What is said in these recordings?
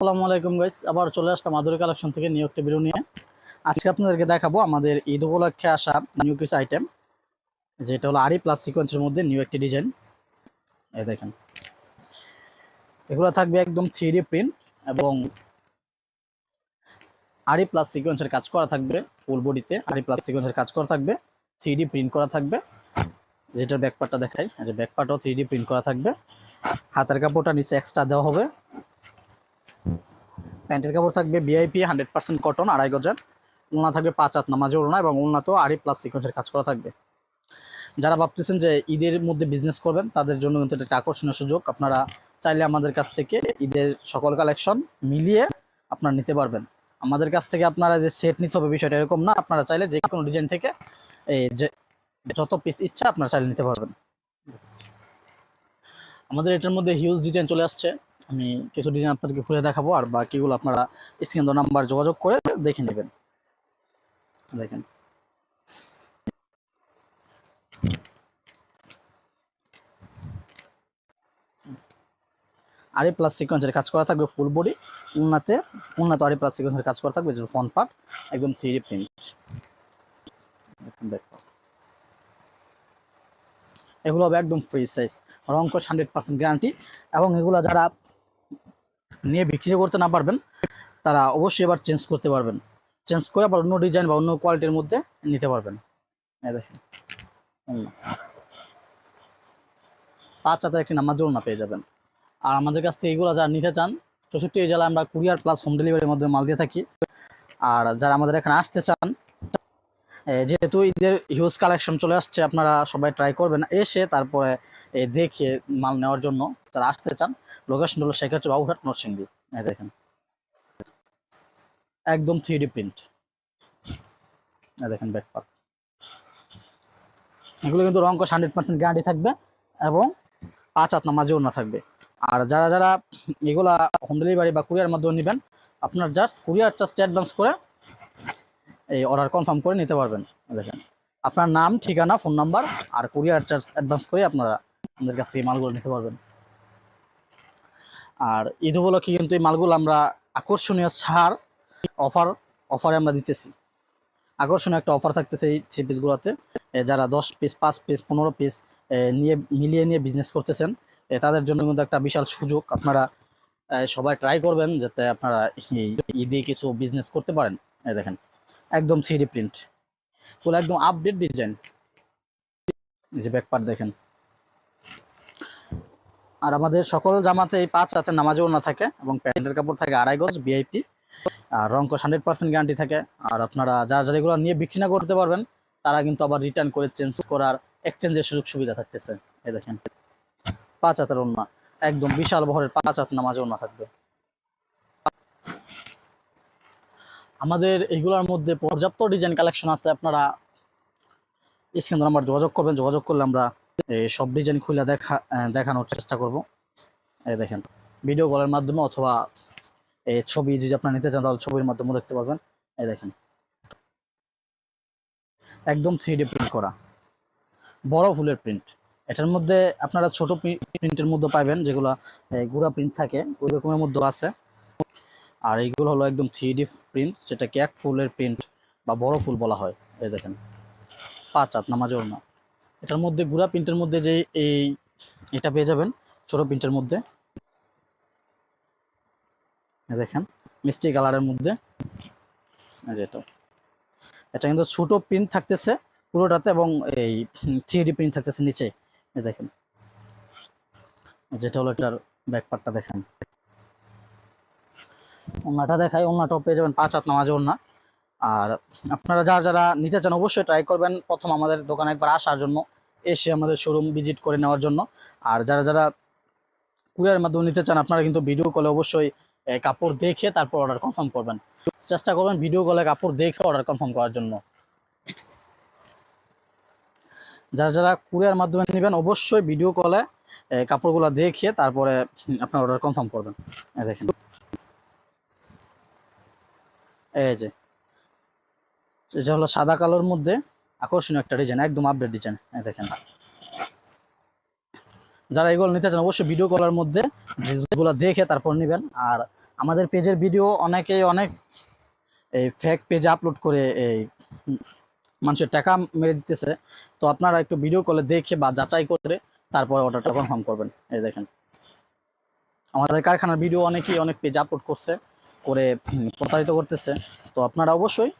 আসসালামু আলাইকুম গাইস আবার চলে আসলাম মাধুরী কালেকশন থেকে নিউ একটা ভিডিও নিয়ে। আজকে আপনাদেরকে দেখাবো আমাদের ঈদ উপলক্ষে আসা নিউ কিছু আইটেম যেটা হলো আরি প্লাস সিকোয়েন্সের মধ্যে নিউ একটি ডিজাইন এই দেখেন। এগুলো থাকবে একদম থ্রি প্রিন্ট এবং আরি প্লাস সিকোয়েন্সের কাজ করা থাকবে ফুল বডিতে আরি প্লাস সিকোয়েন্সের কাজ করা থাকবে থ্রি প্রিন্ট করা থাকবে। যেটার ব্যাকপার্টটা দেখাই যে ব্যাকপার্টও থ্রি প্রিন্ট করা থাকবে। হাতের কাপড়টা নিচে এক্সট্রা দেওয়া হবে। প্যান্টের কাপড় থাকবে বিআইপি হান্ড্রেড পার্সেন্ট কটন আড়াই গজার। উলনা থাকবে পাঁচ হাত নামাজ উলনা এবং ওনা তো আড়ি প্লাস সিকোয়েন্সের কাজ করা থাকবে। যারা ভাবতেছেন যে ঈদের মধ্যে বিজনেস করবেন, তাদের জন্য কিন্তু এটা একটা আকর্ষণীয় সুযোগ। আপনারা চাইলে আমাদের কাছ থেকে ঈদের সকল কালেকশন মিলিয়ে আপনারা নিতে পারবেন। আমাদের কাছ থেকে আপনারা যে সেট নিতে হবে বিষয়টা এরকম না, আপনারা চাইলে যে কোনো ডিজাইন থেকে এই যে যত পিস ইচ্ছা আপনারা চাইলে নিতে পারবেন। আমাদের এটার মধ্যে হিউজ ডিজাইন চলে আসছে। আমি কিছু ডিজাইন আপনাদেরকে খুলে দেখাবো আর বাকিগুলো আপনারা স্ক্রিন নাম্বার যোগাযোগ করে দেখে নেবেন। দেখেন। আরে প্লাস সিকোয়েন্সের কাজ করা থাকবে ফুল বডি উন্নাতে, উন্নত আরে প্লাস সিকোয়েন্সের কাজ করা থাকবে যেটা ফ্রন্ট পার্ট একদম থ্রি প্রিন্ট এগুলো হবে একদম ফ্রি সাইজ রং কোশ হান্ড্রেড পার্সেন্ট গ্যারান্টি এবং এগুলো যারা নিয়ে বিক্রি করতে না পারবেন, তারা অবশ্যই এবার চেঞ্জ করতে পারবেন। চেঞ্জ করে আবার অন্য ডিজাইন বা অন্য কোয়ালিটির মধ্যে নিতে পারবেন। দেখেন। পাঁচ হাজার একটি নামাজ না পেয়ে যাবেন। আর আমাদের কাছ থেকে এগুলো যারা নিতে চান, চৌষট্টি জেলায় আমরা কুরিয়ার প্লাস হোম ডেলিভারির মাধ্যমে মাল দিয়ে থাকি। আর যারা আমাদের এখানে আসতে চান যেহেতু ঈদের হিউজ কালেকশন চলে আসছে, আপনারা সবাই ট্রাই করবেন। এসে তারপরে দেখে মাল নেওয়ার জন্য যারা আসতে চান লোকেশন হলো শেখাচ্ছে বাবুঘাট নরসিংদী। এই দেখেন। একদম থ্রি ডি প্রিন্ট দেখেন ব্যাকপার্ট এগুলো কিন্তু রং কষ হান্ড্রেড পার্সেন্ট গ্যারান্টি থাকবে এবং পাঁচ হাত নামাজেও না থাকবে। আর যারা যারা এগুলা হোম ডেলিভারি বা কুরিয়ার মাধ্যমে নেবেন, আপনার জাস্ট কুরিয়ার চার্জটা অ্যাডভান্স করে এই অর্ডার কনফার্ম করে নিতে পারবেন। দেখেন। আপনার নাম, ঠিকানা ফোন নাম্বার আর কুরিয়ার চার্জ অ্যাডভান্স করে আপনারা আমাদের কাছ থেকে মালগুলো নিতে পারবেন। আর ঈদ উপলক্ষে কিন্তু এই মালগুলো আমরা আকর্ষণীয় ছাড়, অফার, অফারে আমরা দিতেছি। আকর্ষণীয় একটা অফার থাকতেছে এই থ্রি পিসগুলোতে যারা দশ পিস পাঁচ পিস পনেরো পিস নিয়ে, মিলিয়ে নিয়ে বিজনেস করতেছেন তাদের জন্য কিন্তু একটা বিশাল সুযোগ। আপনারা সবাই ট্রাই করবেন যাতে আপনারা ঈদে কিছু বিজনেস করতে পারেন। দেখেন, একদম থ্রি প্রিন্ট পুরো একদম আপডেট ডিজাইন যে ব্যাকপার্ট দেখেন। আর আমাদের সকল জামাতে এই পাঁচ রাতের নামাজও না থাকে এবং প্যান্টের কাপড় থাকে আড়াই গজ বিআইপি আর রঙ্কশ হান্ড্রেড পার্সেন্ট গ্যারান্টি থাকে। আর আপনারা যারা যারা এগুলো নিয়ে বিক্রি না করতে পারবেন, তারা কিন্তু আবার রিটার্ন করে চেঞ্জ করার এক্সচেঞ্জের সুযোগ সুবিধা থাকতেছে। এই দেখেন, পাঁচ হাতের ওন্না একদম বিশাল বহরের পাঁচ হাত নামাজে ওন্না থাকবে। আমাদের এইগুলোর মধ্যে পর্যাপ্ত ডিজাইন কালেকশন আছে, আপনারা স্ক্রিন নাম্বার যোগাযোগ করবেন, যোগাযোগ করলে আমরা সব ডিজাইন খুলে দেখা দেখানোর চেষ্টা করব। এই দেখেন ভিডিও কলের মাধ্যমে অথবা এই ছবি যদি আপনারা নিতে চান, তাহলে ছবির মাধ্যমে দেখতে পারবেন। এই দেখেন, একদম থ্রি প্রিন্ট করা, বড় ফুলের প্রিন্ট এটার মধ্যে আপনারা ছোট প্রিন্টের মধ্যে পাবেন যেগুলো গুড়া প্রিন্ট থাকে, ওই রকমের মধ্যে আছে। আর এইগুলো হলো একদম থ্রি প্রিন্ট যেটাকে এক ফুলের প্রিন্ট বা বড় ফুল বলা হয়। এই দেখেন, পাঁচ হাত নামাজের না এটার মধ্যে গুঁড়া প্রিন্টের মধ্যে যে এই এটা পেয়ে যাবেন, ছোট প্রিন্টের মধ্যে। দেখেন, মিষ্টি কালারের মধ্যে। এই যে এটা। কিন্তু ছোট প্রিন্ট থাকতেছে পুরোটাতে এবং এই থ্রি প্রিন্ট থাকতেছে নিচে। দেখেন। যেটা হলো এটার ব্যাকপার্টটা দেখেন। ওনাটা দেখায় ওনাটাও পেয়ে যাবেন পাঁচ হাত নামাজে ওনা আর আপনারা যারা যারা নিতে চান অবশ্যই ট্রাই করবেন। প্রথম আমাদের দোকানে একবার আসার জন্য, এসে আমাদের শোরুম ভিজিট করে নেওয়ার জন্য। আর যারা যারা কুরিয়ার মাধ্যমে নিতে চান, আপনারা কিন্তু ভিডিও কলে অবশ্যই কাপড় দেখে তারপর অর্ডার কনফার্ম করবেন। চেষ্টা করবেন ভিডিও কলে কাপড় দেখে অর্ডার কনফার্ম করার জন্য। যারা যারা কুরিয়ার মাধ্যমে নেবেন, অবশ্যই ভিডিও কলে কাপড়গুলো দেখে তারপরে আপনার অর্ডার কনফার্ম করবেন। দেখেন। এই যে এটা হলো সাদা কালোর মধ্যে আকর্ষণীয় একটা ডিজাইন একদম আপডেট ডিজাইন দেখেন। যারা এগুলো নিতে চান, অবশ্যই ভিডিও কলার মধ্যে ড্রেসগুলো দেখে তারপর নেবেন। আর আমাদের পেজের ভিডিও অনেকেই অনেক এই ফেক পেজে আপলোড করে এই মানুষের টাকা মেরে দিতেছে। তো আপনারা একটু ভিডিও কলে দেখে বা যাচাই করে তারপরে অর্ডারটা কনফার্ম করবেন। এই দেখেন। আমাদের কারখানার ভিডিও অনেকেই অনেক পেজ আপলোড করছে, করে প্রতারিত করতেছে। তো আপনারা অবশ্যই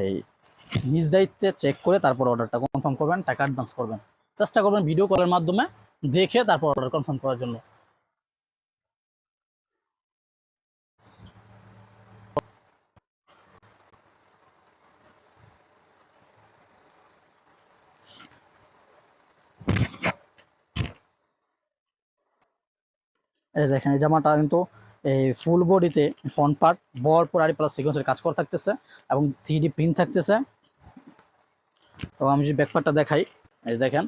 এই নিজ দায়িত্বে চেক করে তারপর অর্ডারটা কনফার্ম করবেন, টাকা অ্যাডভান্স করবেন। চেষ্টা করবেন ভিডিও কলের মাধ্যমে দেখে তারপর অর্ডার কনফার্ম করার জন্য। এই দেখেন এই জামাটা কিন্তু এই ফুল বডিতে ফ্রন্ট পার্ট ভরপুর আড়ি প্লাস সিকোয়েন্সের কাজ করা থাকতেছে এবং থ্রি প্রিন্ট থাকতেছে। এবং আমি যদি ব্যাকপার্টটা দেখাই, এই দেখেন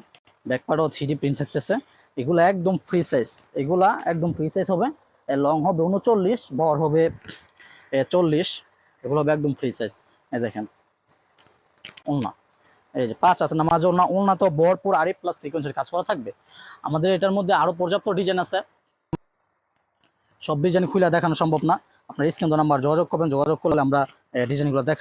ব্যাকপার্টও থ্রি প্রিন্ট থাকতেছে। এগুলা একদম ফ্রি সাইজ এগুলা একদম ফ্রি সাইজ হবে লং হবে উনচল্লিশ বর হবে চল্লিশ। এগুলো হবে একদম ফ্রি সাইজ এই দেখেন ওলনা এই যে পাঁচ আছে নামাজ ওলনা ওলনা তো ভরপুর আড়ি প্লাস সিকোয়েন্সের কাজ করা থাকবে। আমাদের এটার মধ্যে আরও পর্যাপ্ত ডিজাইন আছে। সব ডিজাইন খুলে দেখানো সম্ভব না। আপনার স্ক্রিন নাম্বার যোগাযোগ করবেন, যোগাযোগ করলে আমরা ডিজাইনগুলো দেখা